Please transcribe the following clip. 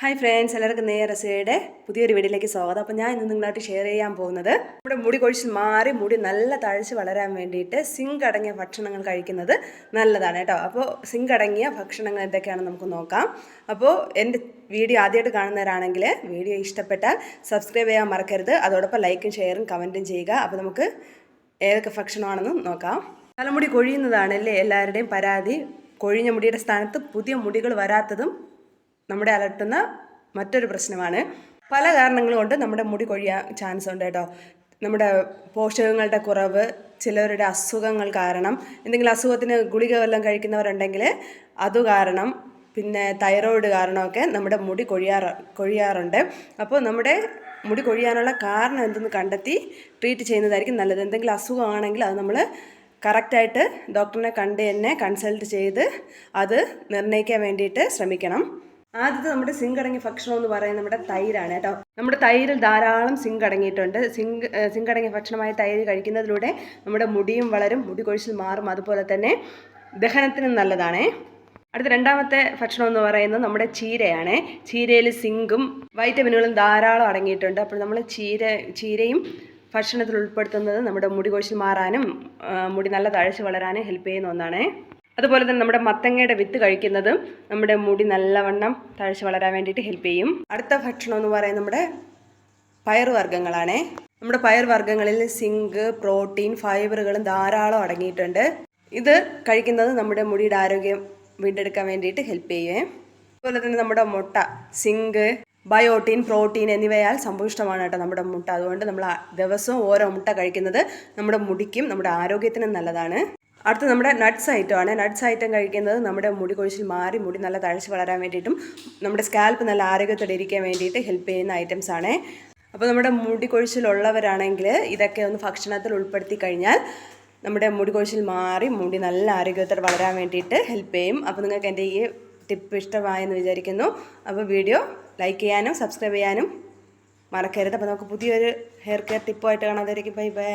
Hi friends എല്ലാവർക്കും നേരസയുടെ പുതിയൊരു വീഡിയോയിലേക്ക് സ്വാഗതം. അപ്പോൾ ഞാൻ ഇന്ന് നിങ്ങളായിട്ട് ഷെയർ ചെയ്യാൻ പോകുന്നത് നമ്മുടെ മുടി കൊഴിച്ചിൽ മാറി മുടി നല്ല തഴച്ച് വളരാൻ വേണ്ടിയിട്ട് സിങ്ക് അടങ്ങിയ ഭക്ഷണങ്ങൾ കഴിക്കുന്നത് നല്ലതാണ് കേട്ടോ. അപ്പോൾ സിങ്ക് അടങ്ങിയ ഭക്ഷണങ്ങൾ എന്തൊക്കെയാണെന്ന് നമുക്ക് നോക്കാം. അപ്പോൾ എന്റെ വീഡിയോ ആദ്യമായിട്ട് കാണുന്നവരാണെങ്കിൽ വീഡിയോ ഇഷ്ടപ്പെട്ടാൽ സബ്സ്ക്രൈബ് ചെയ്യാൻ മറക്കരുത്. അതോടൊപ്പം ലൈക്കും ഷെയറും കമന്റും ചെയ്യുക. അപ്പോൾ നമുക്ക് ഏതൊക്കെ ഭക്ഷണമാണെന്ന് നോക്കാം. തലമുടി കൊഴിയുന്നതാണല്ലേ എല്ലാവരുടെയും പരാതി. കൊഴിഞ്ഞ മുടിയുടെ സ്ഥാനത്ത് പുതിയ മുടികൾ വരാത്തതും നമ്മുടെ അലട്ടുന്ന മറ്റൊരു പ്രശ്നമാണ്. പല കാരണങ്ങൾ കൊണ്ട് നമ്മുടെ മുടി കൊഴിയാൻ ചാൻസ് ഉണ്ട് കേട്ടോ. നമ്മുടെ പോഷകങ്ങളുടെ കുറവ് ചിലവരുടെ അസുഖങ്ങൾ കാരണം എന്തെങ്കിലും അസുഖത്തിന് ഗുളിക വല്ലതും കഴിക്കുന്നവരുണ്ടെങ്കിൽ അത് കാരണം പിന്നെ തൈറോയിഡ് കാരണമൊക്കെ നമ്മുടെ മുടി കൊഴിയാറ് കൊഴിയാറുണ്ട്. അപ്പോൾ നമ്മുടെ മുടി കൊഴിയാനുള്ള കാരണം എന്തെന്ന് കണ്ടെത്തി ട്രീറ്റ് ചെയ്യുന്നതായിരിക്കും നല്ലത്. എന്തെങ്കിലും അസുഖമാണെങ്കിൽ അത് നമ്മൾ കറക്റ്റായിട്ട് ഡോക്ടറിനെ കണ്ട് തന്നെ കൺസൾട്ട് ചെയ്ത് അത് നിർണയിക്കാൻ വേണ്ടിയിട്ട് ശ്രമിക്കണം. ആദ്യത്തെ നമ്മുടെ സിങ്ക് അടങ്ങിയ ഭക്ഷണം എന്ന് പറയുന്നത് നമ്മുടെ തൈരാണ് കേട്ടോ. നമ്മുടെ തൈരിൽ ധാരാളം സിങ്ക് അടങ്ങിയിട്ടുണ്ട്. സിങ്ക് സിങ്ക് അടങ്ങിയ ഭക്ഷണമായ തൈര് കഴിക്കുന്നതിലൂടെ നമ്മുടെ മുടിയും വളരും മുടി കൊഴിച്ചിൽ മാറും. അതുപോലെ തന്നെ ദഹനത്തിനും നല്ലതാണേ. അടുത്ത രണ്ടാമത്തെ ഭക്ഷണം എന്ന് പറയുന്നത് നമ്മുടെ ചീരയാണ്. ചീരയിൽ സിങ്കും വൈറ്റമിനുകളും ധാരാളം അടങ്ങിയിട്ടുണ്ട്. അപ്പോൾ നമ്മൾ ചീര ചീരയും ഭക്ഷണത്തിൽ ഉൾപ്പെടുത്തുന്നത് നമ്മുടെ മുടി കൊഴിച്ചിൽ മാറാനും മുടി നല്ല തഴച്ച് വളരാനും ഹെൽപ്പ് ചെയ്യുന്ന ഒന്നാണ്. അതുപോലെ തന്നെ നമ്മുടെ മത്തങ്ങയുടെ വിത്ത് കഴിക്കുന്നത് നമ്മുടെ മുടി നല്ലവണ്ണം തഴച്ച് വളരാൻ വേണ്ടിയിട്ട് ഹെൽപ്പ് ചെയ്യും. അടുത്ത ഭക്ഷണം എന്ന് പറയുന്നത് നമ്മുടെ പയറുവർഗങ്ങളാണ് നമ്മുടെ പയറുവർഗങ്ങളിൽ സിങ്ക് പ്രോട്ടീൻ ഫൈബറുകളും ധാരാളം അടങ്ങിയിട്ടുണ്ട്. ഇത് കഴിക്കുന്നത് നമ്മുടെ മുടിയുടെ ആരോഗ്യം വീണ്ടെടുക്കാൻ വേണ്ടിയിട്ട് ഹെൽപ്പ് ചെയ്യുവേ അതുപോലെ തന്നെ നമ്മുടെ മുട്ട സിങ്ക് ബയോട്ടീൻ പ്രോട്ടീൻ എന്നിവയാൽ സമ്പുഷ്ടമാണ് കേട്ടോ നമ്മുടെ മുട്ട. അതുകൊണ്ട് നമ്മൾ ദിവസവും ഓരോ മുട്ട കഴിക്കുന്നത് നമ്മുടെ മുടിക്കും നമ്മുടെ ആരോഗ്യത്തിനും നല്ലതാണ്. അടുത്ത നമ്മുടെ നട്ട്സ് ഐറ്റമാണ്. നട്ട്സ് ഐറ്റം കഴിക്കുന്നത് നമ്മുടെ മുടി കൊഴിച്ചിൽ മാറി മുടി നല്ല തഴച്ച് വളരാൻ വേണ്ടിയിട്ടും നമ്മുടെ സ്കാൽപ്പ് നല്ല ആരോഗ്യത്തോടെ ഇരിക്കാൻ വേണ്ടിയിട്ട് ഹെൽപ്പ് ചെയ്യുന്ന ഐറ്റംസ് ആണ്. അപ്പോൾ നമ്മുടെ മുടി കൊഴിച്ചിലുള്ളവരാണെങ്കിൽ ഇതൊക്കെ ഒന്ന് ഭക്ഷണത്തിൽ ഉൾപ്പെടുത്തി കഴിഞ്ഞാൽ നമ്മുടെ മുടി കൊഴിച്ചിൽ മാറി മുടി നല്ല ആരോഗ്യത്തോടെ വളരാൻ വേണ്ടിയിട്ട് ഹെൽപ്പ് ചെയ്യും. അപ്പോൾ നിങ്ങൾക്ക് എന്റെ ഈ ടിപ്പ് ഇഷ്ടമായെന്ന് വിചാരിക്കുന്നു. അപ്പോൾ വീഡിയോ ലൈക്ക് ചെയ്യാനും സബ്സ്ക്രൈബ് ചെയ്യാനും മറക്കരുത്. അപ്പോൾ നമുക്ക് പുതിയൊരു ഹെയർ കെയർ ടിപ്പുമായിട്ട് കാണാതായിരിക്കും ബൈ ബൈ